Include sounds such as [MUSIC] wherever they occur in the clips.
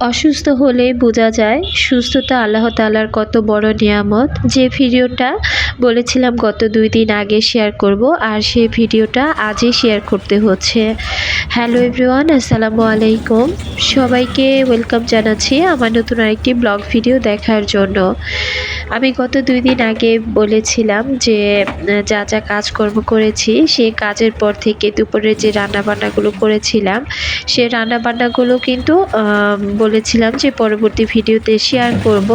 অসুস্থ হলে বোঝা যায় সুস্থতা আল্লাহ তালার কত বড় নিয়ামত। যে ভিডিওটা বলেছিলাম গত দুই দিন আগে শেয়ার করব আর সেই ভিডিওটা আজই শেয়ার করতে হচ্ছে। হ্যালো এভরিওয়ান আসসালামু আলাইকুম। সবাইকে ওয়েলকাম জানাচ্ছি আমার নতুন আরেকটি ব্লগ ভিডিও দেখার জন্য। আমি গত দুই দিন আগে বলেছিলাম যে, যা যা কাজকর্ম করেছি, সেই কাজের পর থেকে দুপুরে যে রান্নাবান্নাগুলো করেছিলাম, সে রান্নাবান্নাগুলো কিন্তু বলেছিলাম যে পরবর্তী ভিডিওতে শেয়ার করব।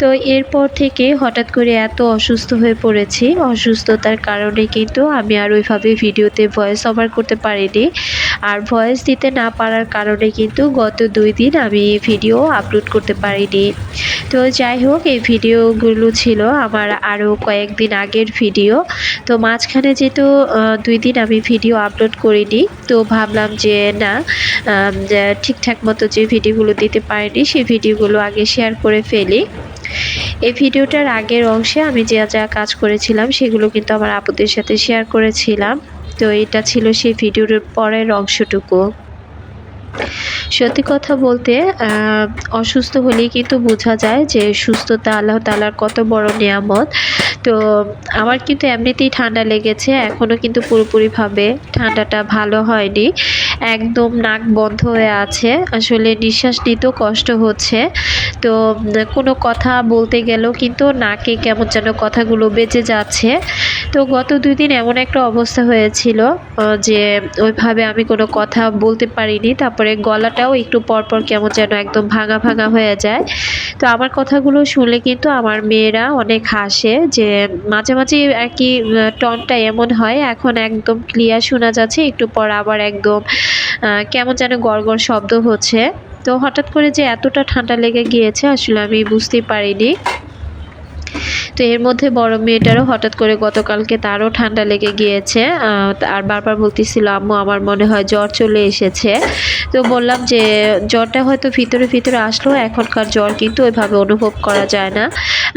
তো এরপর থেকে হঠাৎ করে এত অসুস্থ হয়ে পড়েছি। অসুস্থতার কারণে কিন্তু আমি আর ওইভাবে ভিডিওতে ভয়েস ওভার করতে পারিনি। আর ভয়েস দিতে না পারার কারণে কিন্তু গত দুই দিন আমি ভিডিও আপলোড করতে পারিনি। তো যাই হোক, এই ভিডিওগুলো ছিল আমার আরও কয়েকদিন আগের ভিডিও তো মাঝখানে যেহেতু দুই দিন আমি ভিডিও আপলোড করিনি, তো ভাবলাম যে না ঠিকঠাক মতো যে ভিডিওগুলো দিতে পারিনি, সেই ভিডিওগুলো আগে শেয়ার করে ফেলি। এই ভিডিওটার আগের অংশে আমি যা যা কাজ করেছিলাম, সেগুলো কিন্তু আমার আপুদের সাথে শেয়ার করেছিলাম। তো এটা ছিল সেই ভিডিওর পরের অংশটুকু। সত্যি কথা বলতে অসুস্থ হলেই কিন্তু বোঝা যায় যে সুস্থতা আল্লাহ তালার কত বড় নিয়ামত। তো আমার কিন্তু এমনিতেই ঠান্ডা লেগেছে এখনও কিন্তু পুরোপুরিভাবে ঠান্ডাটা ভালো হয়নি। একদম নাক বন্ধ হয়ে আছে, আসলে নিঃশ্বাস নিতেও কষ্ট হচ্ছে। তো কোনো কথা বলতে গেলেও কিন্তু নাকে কেমন যেন কথাগুলো বেঁচে যাচ্ছে। তো গত দুই দিন এমন একটা অবস্থা হয়েছিল যে ওইভাবে আমি কোনো কথা বলতে পারিনি, তারপরে গলাটাও একটু পরপর কেমন যেন একদম ভাঙা ভাঙা হয়ে যায়। তো আমার কথাগুলো শুনলে কিন্তু আমার মেয়েরা অনেক হাসে যে মাঝে মাঝে আর কি টনটা এমন হয়, এখন একদম ক্লিয়ার শোনা যাচ্ছে, একটু পর আবার একদম কেমন যেন গড় শব্দ হচ্ছে। তো হঠাৎ করে যে এতটা ঠান্ডা লেগে গিয়েছে, আসলে আমি বুঝতে পারিনি। তো এর মধ্যে বড় মেয়েটারও হঠাৎ করে গতকালকে তারও ঠান্ডা লেগে গিয়েছে। আর বারবার বলতেছিল, আম্মু, আমার মনে হয় জ্বর চলে এসেছে। তো বললাম যে, জ্বরটা হয়তো ভিতরে ভিতরে আসলেও এখনকার জ্বর কিন্তু ওইভাবে অনুভব করা যায় না।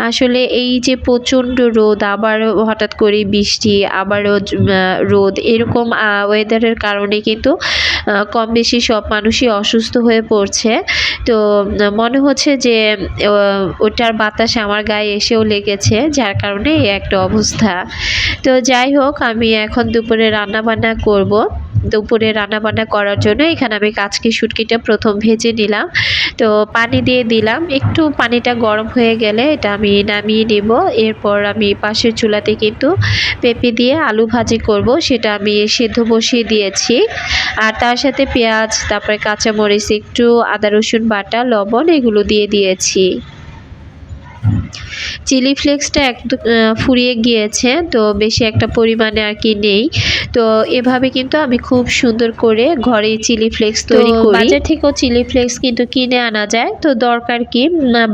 আসলে এই যে প্রচণ্ড রোদ, আবার হঠাৎ করে বৃষ্টি আবারও রোদ এরকম ওয়েদারের কারণে কিন্তু কম বেশি সব মানুষই অসুস্থ হয়ে পড়ছে। তো, মনে হচ্ছে যে ওটার বাতাস আমার গায়ে এসেও লেগেছে। যার কারণে এই একটা অবস্থা। তো যাই হোক, আমি এখন দুপুরে রান্না বান্না করব। দুপুরে রান্না বান্না করার জন্য এখানে আমি কাচকি শুটকিটা প্রথম ভেজে নিলাম। তো পানি দিয়ে দিলাম। একটু পানিটা গরম হয়ে গেলে এটা আমি নামিয়ে নেব। এরপর আমি পাশের চুলাতে কিন্তু পেঁপে দিয়ে আলু ভাজি করব। সেটা আমি সেদ্ধ বসিয়ে দিয়েছি। আর তার সাথে পেঁয়াজ, তারপরে কাঁচামরিচ, একটু আদা রসুন বাটা, লবণ এগুলো দিয়ে দিয়েছি। চিলি ফ্লেক্সটা এক ফুরিয়ে গিয়েছে তো বেশি একটা পরিমাণে আর কি নেই। তো এভাবে কিন্তু আমি খুব সুন্দর করে ঘরে চিলি ফ্লেক্স তৈরি করি। বাজার থেকেও চিলি ফ্লেক্স কিন্তু কিনে আনা যায়। তো দরকার কি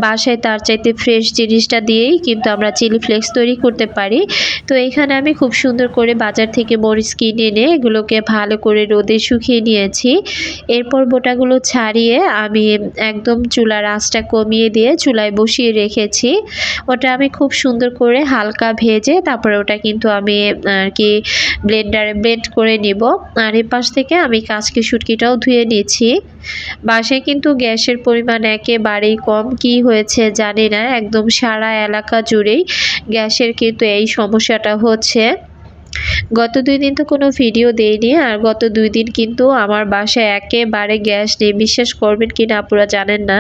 বাসায় তার চাইতে ফ্রেশ জিনিসটা দিয়েই কিন্তু আমরা চিলি ফ্লেক্স তৈরি করতে পারি। তো এখানে আমি খুব সুন্দর করে বাজার থেকে মরিচ কিনে এনে এগুলোকে ভালো করে রোদে শুকিয়ে নিয়েছি। এরপর বোটাগুলো ছাড়িয়ে আমি একদম চুলার আঁচটা কমিয়ে দিয়ে চুলায় বসিয়ে রেখেছি। ওটা আমি খুব সুন্দর করে হালকা ভেজে তারপরে ওটা কিন্তু আমি আর কি ব্লেন্ডারে ব্লেন্ড করে নিব। আর এ পাশ থেকে আমি কাঁচকে শুটকিটাও ধুয়ে নিয়েছি বাসে কিন্তু গ্যাসের পরিমাণ একেবারেই কম। কি হয়েছে জানি না, একদম সারা এলাকা জুড়েই গ্যাসের কিন্তু এই সমস্যাটা হচ্ছে। গত দুই দিন তো কোনো ভিডিও দেইনি, আর গত দুই দিন কিন্তু আমার বাসায় একেবারে গ্যাস নেই। বিশ্বাস করবেন কি না আপনারা জানেন না,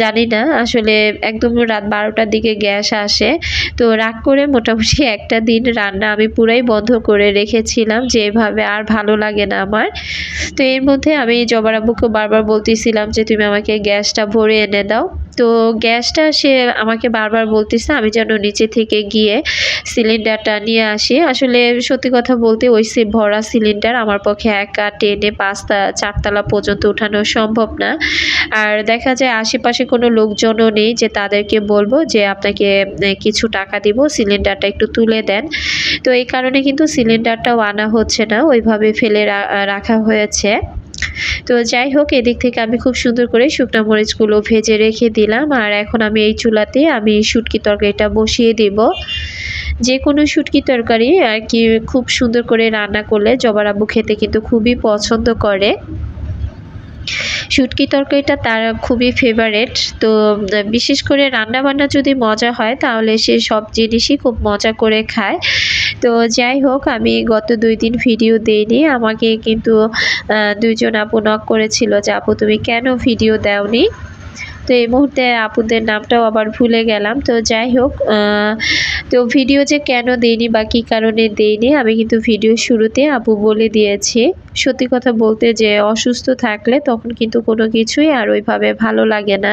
জানি না। আসলে একদম রাত বারোটার দিকে গ্যাস আসে। তো রাগ করে মোটামুটি একটা দিন রান্না আমি পুরাই বন্ধ করে রেখেছিলাম, যে এভাবে আর ভালো লাগে না আমার। তো এর মধ্যে আমি জবার আব্বুকে বারবার বলতেছিলাম যে, তুমি আমাকে গ্যাসটা ভরে এনে দাও। তো গ্যাসটা সে আমাকে বারবার বলতেছে, আমি যেন নিচে থেকে গিয়ে সিলিন্ডারটা নিয়ে আসি। আসলে সত্যি কথা বলতে ওই সে ভরা সিলিন্ডার আমার পক্ষে একা টেনে পাঁচতা চারতলা পর্যন্ত ওঠানো সম্ভব না। আর দেখা যায় আশেপাশে কোনো লোকজনও নেই যে তাদেরকে বলব যে আপনাকে কিছু টাকা দিব, সিলিন্ডারটা একটু তুলে দেন। তো এই কারণে কিন্তু সিলিন্ডারটাও আনা হচ্ছে না, ওইভাবে ফেলে রাখা হয়েছে। তো যাই হোক, এদিক থেকে আমি খুব সুন্দর করে শুকনো মরিচগুলো ভেজে রেখে দিলাম। আর এখন আমি এই চুলাতে আমি শুটকি তরকারিটা বসিয়ে দেব। যে কোনো শুটকি তরকারি আর কি, খুব সুন্দর করে রান্না করলে জবার আব্বু খেতে কিন্তু খুবই পছন্দ করে। শুটকি তরকারিটা তার খুবই ফেভারেট তো, বিশেষ করে রান্নাবান্না যদি মজা হয়, তাহলে সে সব জিনিসই খুব মজা করে খায়। তো, যাই হোক, আমি গত দুই দিন ভিডিও দেইনি। আমাকে কিন্তু দুইজন আপু নক করেছিল যে, আপু, তুমি কেন ভিডিও দাওনি? তো এই মুহূর্তে আপুদের নামটাও আবার ভুলে গেলাম। তো যাই হোক তো ভিডিও যে কেন দেইনি বা কী কারণে দেইনি, আমি কিন্তু ভিডিও শুরুতে আপু বলে দিয়েছি। সত্যি কথা বলতে যে অসুস্থ থাকলে তখন কিন্তু কোনো কিছুই আর ওইভাবে ভালো লাগে না।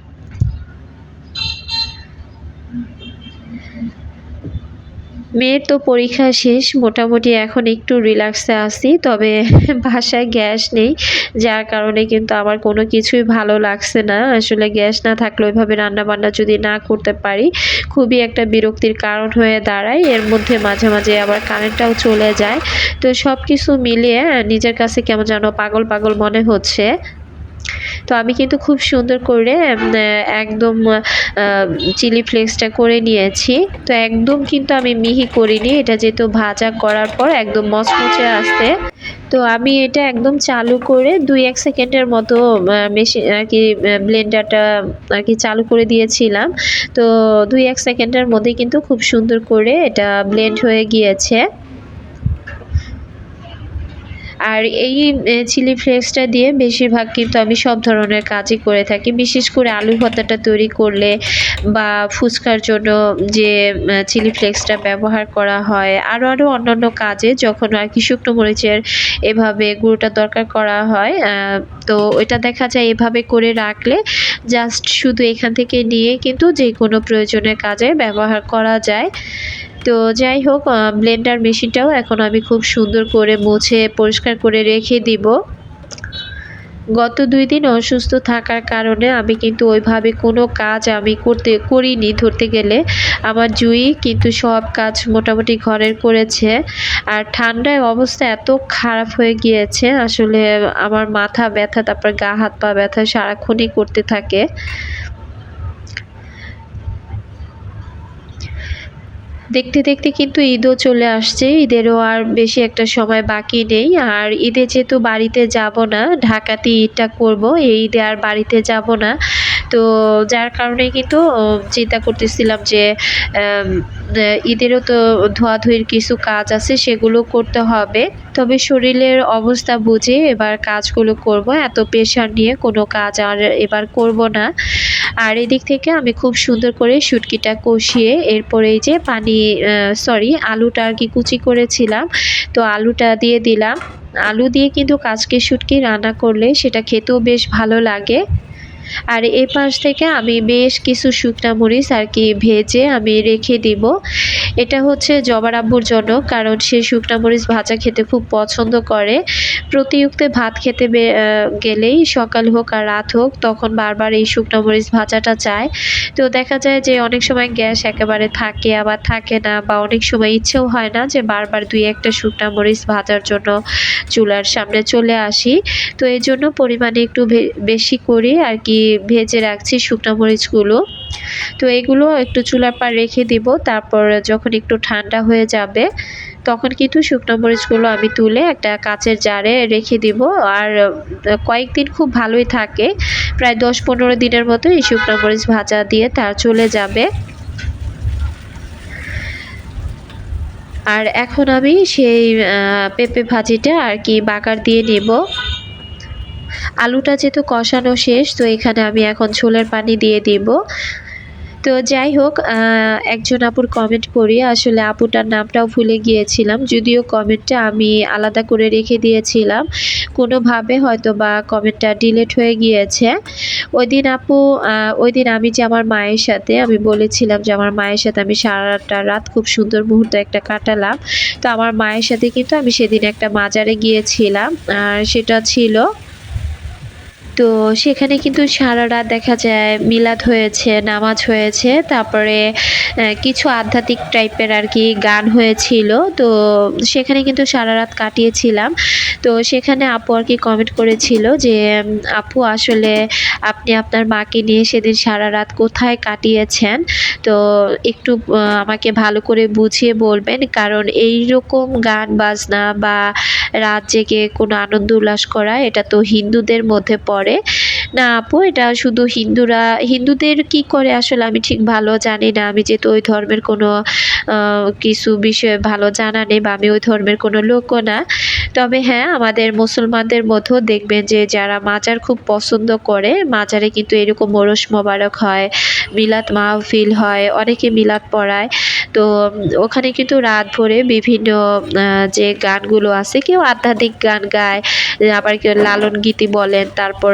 মেয়ের তো পরীক্ষা শেষ, মোটামুটি এখন একটু রিল্যাক্সে আছি, তবে [LAUGHS] বাসায় গ্যাস নেই, যার কারণে কিন্তু আমার কোনো কিছুই ভালো লাগছে না। আসলে গ্যাস না থাকলে ওইভাবে রান্না বান্না যদি না করতে পারি, খুবই একটা বিরক্তির কারণ হয়ে দাঁড়ায়। এর মধ্যে মাঝে মাঝে আবার কারেন্টটাও চলে যায়। তো সব কিছু মিলিয়ে, নিজের কাছে কেমন যেন পাগল পাগল মনে হচ্ছে। তো আমি কিন্তু খুব সুন্দর করে একদম চিলি ফ্লেক্সটা করে নিয়েছি। তো একদম কিন্তু আমি মিহি করিনি, এটা যেহেতু ভাজা করার পর একদম মচমচে আসতে। তো আমি এটা একদম চালু করে দুই এক সেকেন্ডের মতো মেশিন আর কি ব্লেন্ডারটা আর কি চালু করে দিয়েছিলাম। তো দুই এক সেকেন্ডের মধ্যে কিন্তু খুব সুন্দর করে এটা ব্লেন্ড হয়ে গিয়েছে। আর এই চিলি ফ্লেক্সটা দিয়ে বেশিরভাগ কিন্তু আমি সব ধরনের কাজই করে থাকি। বিশেষ করে আলু ভর্তাটা তৈরি করলে বা ফুচকার জন্য যে চিলি ফ্লেক্সটা ব্যবহার করা হয় আরও আরও অন্যান্য কাজে যখন আর কি শুকনো মরিচের এভাবে গুঁড়োটা দরকার করা হয় তো ওইটা দেখা যায় এভাবে করে রাখলে জাস্ট শুধু এখান থেকে নিয়ে কিন্তু যে কোনো প্রয়োজনের কাজে ব্যবহার করা যায়। তো যাই হোক ব্লেন্ডার মেশিনটাও এখন আমি খুব সুন্দর করে মুছে, পরিষ্কার করে রেখে দিব। গত দুই দিন অসুস্থ থাকার কারণে আমি কিন্তু ওইভাবে কোনো কাজ আমি করতে, করিনি ধরতে গেলে। আমার জুই কিন্তু সব কাজ মোটামুটি ঘরের করেছে। আর ঠান্ডায় অবস্থা এত খারাপ হয়ে গিয়েছে, আসলে আমার মাথা ব্যথা, তারপর গা, হাত পা ব্যথা সারাক্ষণই করতে থাকে। দেখতে দেখতে কিন্তু ঈদও চলে আসছে। ঈদেরও আর বেশি একটা সময় বাকি নেই। আর ঈদে যেহেতু বাড়িতে যাব না, ঢাকাতে ঈদটা করব, এই ঈদে আর বাড়িতে যাব না। তো যার কারণে কিন্তু চিন্তা করতেছিলাম যে ঈদেরও তো ধোয়াধুয়ির কিছু কাজ আছে, সেগুলো করতে হবে। তবে শরীরের অবস্থা বুঝে এবার কাজগুলো করব। এত প্রেশার নিয়ে কোনো কাজ আর এবার করব না। আর এদিক থেকে আমি খুব সুন্দর করে শুটকিটা কষিয়ে এরপরে এই যে পানি সরি আলুটা আর কি কুচি করেছিলাম। তো আলুটা দিয়ে দিলাম। আলু দিয়ে কিন্তু কাজকে শুটকি রান্না করলে সেটা খেতেও বেশ ভালো লাগে। আর এই পাশ থেকে আমি বেশ কিছু শুকনা মরিচ আর কি ভেজে আমি রেখে দিব। এটা হচ্ছে জবার আব্বুর জন্য, কারণ সে শুকনা মরিচ ভাজা খেতে খুব পছন্দ করে। প্রতিউক্তে ভাত খেতে গেলেই সকাল হোক আর রাত হোক, তখন বারবার এই শুকনো মরিচ ভাজাটা চায়। তো দেখা যায় যে অনেক সময় গ্যাস একেবারে থাকে, আবার থাকে না, বা অনেক সময় ইচ্ছেও হয় না যে বারবার দুই একটা শুকনো মরিচ ভাজার জন্য চুলার সামনে চলে আসি। তো এই জন্য পরিমাণে একটু বেশি করে আর কি ভেজে রাখছি শুকনো মরিচগুলো। তো এগুলো একটু চুলার পার রেখে দিব, তারপর যখন একটু ঠান্ডা হয়ে যাবে, তখন কিন্তু শুকনো মরিচগুলো আমি তুলে একটা কাচের জারে রেখে দিব। আর কয়েকদিন খুব ভালোই থাকে, প্রায় দশ পনেরো দিনের মতো এই শুকনো মরিচ ভাজা দিয়ে তার চলে যাবে। আর এখন আমি সেই পেঁপে ভাজিটা আর কি বাকার দিয়ে নেব। আলুটা যেহেতু কষানো শেষ, তো এখানে আমি এখন ছোলার পানি দিয়ে দিব। তো যাই হোক একজন আপুর কমেন্ট করি আসলে আপুটার নামটাও ভুলে গিয়েছিলাম, যদিও কমেন্টটা আমি আলাদা করে রেখে দিয়েছিলাম। কোনোভাবে হয়তো বা কমেন্টটা ডিলেট হয়ে গিয়েছে। ওই দিন আপু ওই দিন আমি যে আমার মায়ের সাথে, আমি বলেছিলাম যে আমার মায়ের সাথে আমি সারাটা রাত খুব সুন্দর মুহূর্ত একটা কাটালাম। তো আমার মায়ের সাথে কিন্তু আমি সেদিন একটা মাজারে গিয়েছিলাম, আর সেটা ছিল তো সেখানে কিন্তু সারা রাত দেখা যায়, মিলাদ হয়েছে, নামাজ হয়েছে, তারপরে কিছু আধ্যাত্মিক টাইপের আর কি গান হয়েছিল। তো সেখানে কিন্তু সারা রাত কাটিয়েছিলাম। তো সেখানে আপু আর কি কমেন্ট করেছিল যে আপু আসলে আপনি আপনার মাকে নিয়ে সেদিন সারা রাত কোথায় কাটিয়েছেন? তো একটু আমাকে ভালো করে বুঝিয়ে বলবেন। কারণ এই রকম গান, বাজনা বা রাত জেগে কোনো আনন্দ উল্লাস করা, এটা তো হিন্দুদের মধ্যে পড়ে। না আপু, এটা শুধু হিন্দুরা, হিন্দুদের কি করে আসলে আমি ঠিক ভালো জানি না। আমি যেহেতু ওই ধর্মের কোনো কিছু বিষয়ে ভালো জানা নেই বা আমি ওই ধর্মের কোনো লোকও না। তবে হ্যাঁ আমাদের মুসলমানদের মধ্যেও দেখবেন যে যারা মাজার খুব পছন্দ করে, মাজারে কিন্তু এরকম মোরস মোবারক হয়, মিলাদ মাহফিল হয়, অনেকে মিলাদ পড়ায়। তো ওখানে কিন্তু রাত ভরে বিভিন্ন যে গানগুলো আছে, কেউ আধ্যাত্মিক গান গায়, আবার কেউ লালন গীতি বলেন, তারপর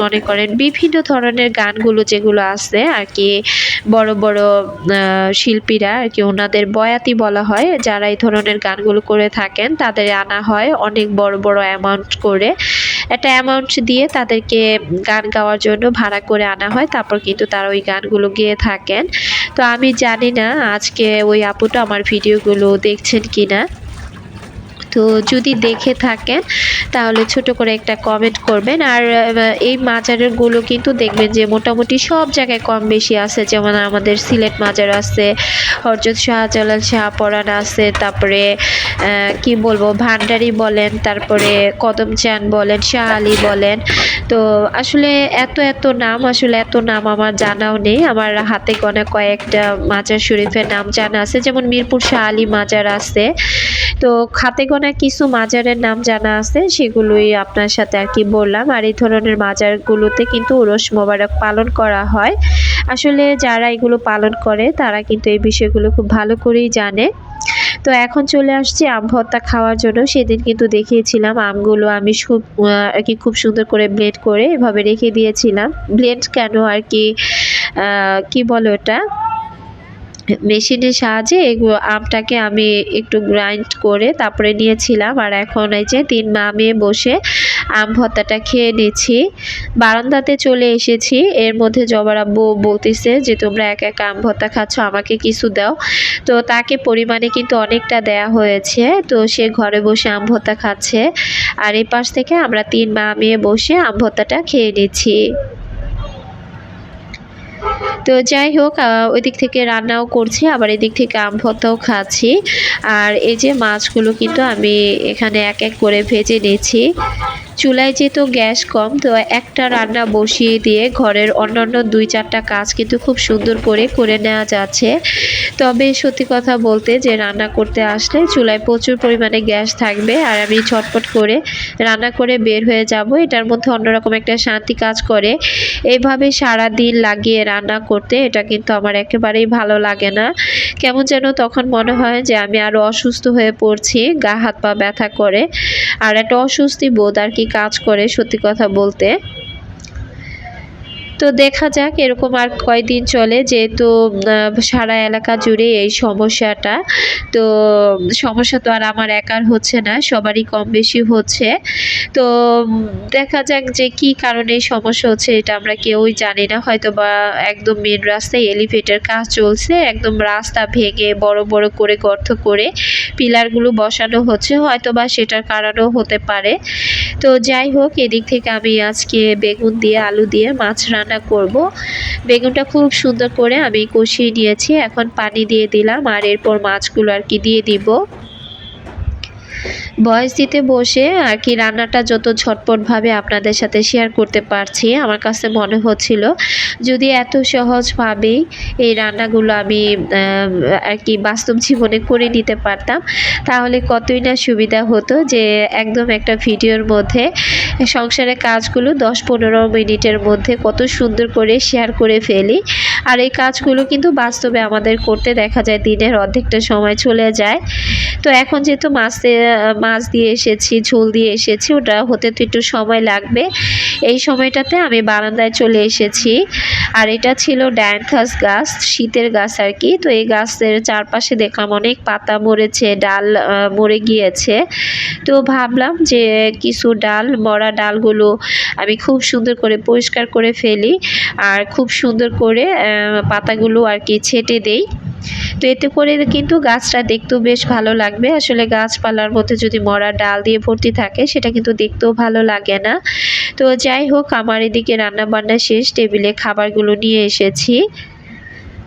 মনে করেন বিভিন্ন ধরনের গানগুলো যেগুলো আছে আর কি, বড় বড় শিল্পীরা আর কি ওনাদের বয়াতি বলা হয়, যারা এই ধরনের গানগুলো করে থাকেন, তাদের আনা হয়। অনেক বড় বড় অ্যামাউন্ট করে। একটা অ্যামাউন্ট দিয়ে তাদেরকে গান গাওয়ার জন্য ভাড়া করে আনা হয়, তারপর কিন্তু তারা ওই গানগুলো গেয়ে থাকেন। তো আমি জানি না আজকে ওই আপুটা আমার ভিডিওগুলো দেখছেন কিনা। তো যদি দেখে থাকেন, তাহলে ছোট করে একটা কমেন্ট করবেন। আর এই মাজারগুলো কিন্তু দেখবেন যে মোটামুটি সব জায়গায় কম বেশি আছে। যেমন আমাদের সিলেট মাজার আছে, হরজত শাহজালাল শাহপরান আছে, তারপরে কি বলব, ভান্ডারি বলেন, তারপরে কদমচান বলেন, শাহ আলী বলেন। তো আসলে এত এত নাম, আসলে এত নাম আমার জানাও নেই। আমার হাতে গোনা কয়েকটা মাজার শরীফের নাম জানা আছে। যেমন মিরপুর শাহ আলী মাজার আছে তো খাতে গোনা কিছু মাজারের নাম জানা আছে, সেগুলোই আপনার সাথে আর কি বললাম। আর এই ধরনের মাজারগুলোতে কিন্তু উরস মোবারক পালন করা হয়। আসলে যারা এগুলো পালন করে, তারা কিন্তু এই বিষয়গুলো খুব ভালো করেই জানে। তো এখন চলে আসছি আম ভর্তা খাওয়ার জন্য। সেদিন কিন্তু দেখিয়েছিলাম আমগুলো আমি খুব আর কি খুব সুন্দর করে ব্লেড করে এভাবে রেখে দিয়েছিলাম। ব্লেড কেন আর কি কি বলে ওটা? মেশিনের সাহায্যে এগুলো আমটাকে আমি একটু গ্রাইন্ড করে তারপরে নিয়েছিলাম। আর এখন এই যে তিন মা মেয়ে বসে আম ভর্তাটা খেয়ে নিচ্ছি। বারান্দাতে চলে এসেছি। এর মধ্যে জবার আব্বু বলতেছে যে, তোমরা এক এক আম ভর্তা খাচ্ছ, আমাকে কিছু দাও। তো তাকে পরিমাণে কিন্তু অনেকটা দেয়া হয়েছে। তো সে ঘরে বসে আম ভর্তা খাচ্ছে। আর এই পাশ থেকে আমরা তিন মা মেয়ে বসে আম ভর্তাটা খেয়ে নিচ্ছি। তো যাই হোক ওইদিক ওই দিক থেকে রান্নাও করছি, আবার এদিক থেকে আম ভর্তাও খাচ্ছি। আর এই যে মাছগুলো কিন্তু আমি এখানে এক এক করে ভেজে নিচ্ছি চুলায় যেহেতু গ্যাস কম, তো একটা রান্না বসিয়ে দিয়ে ঘরের অন্যান্য দুই চারটা কাজ কিন্তু খুব সুন্দর করে করে নেওয়া যাচ্ছে। তবে সত্যি কথা বলতে যে রান্না করতে আসলে চুলায় প্রচুর পরিমাণে গ্যাস থাকবে আর আমি ছটপট করে রান্না করে বের হয়ে যাব। এটার মধ্যে অন্যরকম একটা শান্তি কাজ করে। এইভাবে সারা দিন লাগিয়ে রান্না করতে এটা কিন্তু আমার একেবারেই ভালো লাগে না। কেমন যেন তখন মনে হয় যে আমি আরও অসুস্থ হয়ে পড়ছি, গা হাত পা ব্যথা করে। আর একটা অস্বস্তি বোধ আর কি কাজ করে সত্যি কথা বলতে। তো দেখা যাক, এরকম আর কয়দিন চলে যেহেতু সারা এলাকা জুড়ে এই সমস্যাটা। তো সমস্যা তো আর আমার একার হচ্ছে না, সবারই কম বেশি হচ্ছে। তো দেখা যাক যে কি কারণে সমস্যা হচ্ছে, এটা আমরা কেউই জানি না। হয়তো বা একদম মেন রাস্তায় এলিভেটর কাজ চলছে, একদম রাস্তা ভেঙে বড় বড় করে গর্ত করে পিলারগুলো বসানো হচ্ছে হয়তো বা সেটার কারণেও হতে পারে। তো যাই হোক, এদিক থেকে আমি আজকে বেগুন দিয়ে, আলু দিয়ে মাছ রান্না করব। বেগুনটা খুব সুন্দর করে আমি কষিয়ে নিয়েছি। এখন পানি দিয়ে দিলাম আর এরপর মাছগুলো আর কি দিয়ে দিব। ভয়েস দিতে বসে আর কি রান্নাটা যত ঝটপটভাবে আপনাদের সাথে শেয়ার করতে পারছি, আমার কাছে মনে হচ্ছিল যদি এত সহজভাবেই এই রান্নাগুলো আমি আর কি বাস্তব জীবনে করে নিতে পারতাম, তাহলে কতই না সুবিধা হতো যে একদম একটা ভিডিওর মধ্যে সংসারের কাজগুলো দশ পনেরো মিনিটের মধ্যে কত সুন্দর করে শেয়ার করে ফেলি। আর এই কাজগুলো কিন্তু বাস্তবে আমাদের করতে দেখা যায় দিনের অর্ধেকটা সময় চলে যায়। তো এখন যেহেতু মাছে মাছ দিয়ে এসেছি ঝোল দিয়ে এসেছি ওটা হতে তো একটু সময় লাগবে। এই সময়টাতে আমি বারান্দায় চলে এসেছি। আর এটা ছিল ডায়ান্থাস গাছ, শীতের গাছ আর কি। তো এই গাছের চারপাশে দেখলাম অনেক পাতা মরেছে, ডাল মরে গিয়েছে। তো ভাবলাম যে কিছু ডাল, মরা ডালগুলো আমি খুব সুন্দর করে পরিষ্কার করে ফেলি আর খুব সুন্দর করে পাতাগুলো আর কি ছেটে দেই। তো এতে করে কিন্তু গাছটা দেখতেও বেশ ভালো লাগবে। আসলে গাছপালার মধ্যে যদি মরা ডাল দিয়ে ভর্তি থাকে, সেটা কিন্তু দেখতেও ভালো লাগে না। তো যাই হোক, আমার এদিকে রান্না বান্না শেষ, টেবিলে খাবারগুলো নিয়ে এসেছি।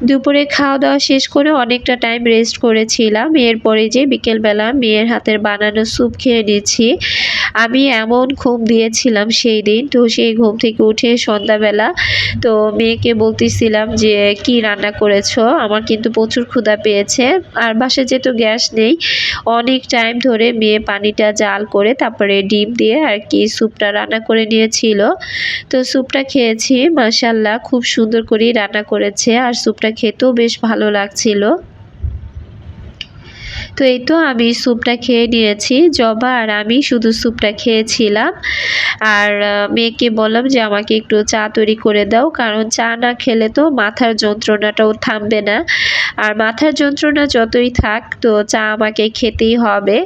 দুপুরে খাওয়া দাওয়া শেষ করে অনেকটা টাইম রেস্ট করেছিলাম। এরপরে যে বিকেলবেলা মেয়ের হাতের বানানো স্যুপ খেয়ে নিচ্ছি। আমি এমন ঘুম দিয়েছিলাম সেই দিন, তো সেই ঘুম থেকে উঠে সন্ধ্যাবেলা তো মেয়েকে বলতেছিলাম যে, কি রান্না করেছ? আমার কিন্তু প্রচুর ক্ষুধা পেয়েছে। আর বাসায় যেহেতু গ্যাস নেই, অনেক টাইম ধরে মেয়ে পানিটা জাল করে তারপরে ডিম দিয়ে আর কি স্যুপটা রান্না করে নিয়েছিল। তো স্যুপটা খেয়েছি মাসাল্লাহ খুব সুন্দর করেই রান্না করেছে। আর স্যুপটা খেতেও বেশ ভালো লাগছিল। তো এই তো আমি স্যুপটা খেয়ে নিয়েছি, জবা আর আমি শুধু স্যুপটা খেয়েছিলাম। আর মেয়েকে বললাম যে আমাকে একটু চা তৈরি করে দাও, কারণ চা না খেলে তো মাথার যন্ত্রণাটাও থামবে না। আর মাথার যন্ত্রণা যতই থাক, তো চা আমাকে খেতেই হবে।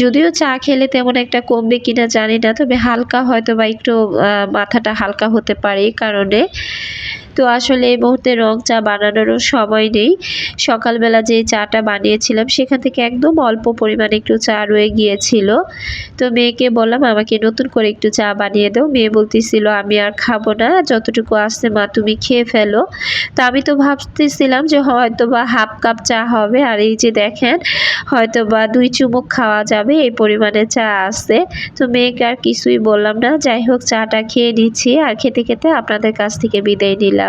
যদিও চা খেলে তেমন একটা কমবে কিনা জানি না, তবে হালকা হয়তো বা একটু মাথাটা হালকা হতে পারে এই কারণে। তো আসলে এই মুহূর্তে রং চা বানানোরও সময় নেই। সকালবেলা যে চাটা বানিয়েছিলাম, সেখান থেকে একদম অল্প পরিমাণে একটু চা রয়ে গিয়েছিল। তো মেয়েকে বললাম, আমাকে নতুন করে একটু চা বানিয়ে দাও। মেয়ে বলতেছিল, আমি আর খাব না, যতটুকু আসছে মা, তুমি খেয়ে ফেলো। তো আমি তো ভাবতেছিলাম যে হয়তো বা হাফ কাপ চা হবে। আর এই যে দেখেন হয়তো বা দুই চুমুক খাওয়া যাবে, এই পরিমাণে চা আসছে তো মেয়েকে আর কিছুই বললাম না। যাই হোক, চাটা খেয়ে নিচ্ছি। আর খেতে খেতে আপনাদের কাছ থেকে বিদায় নিলাম।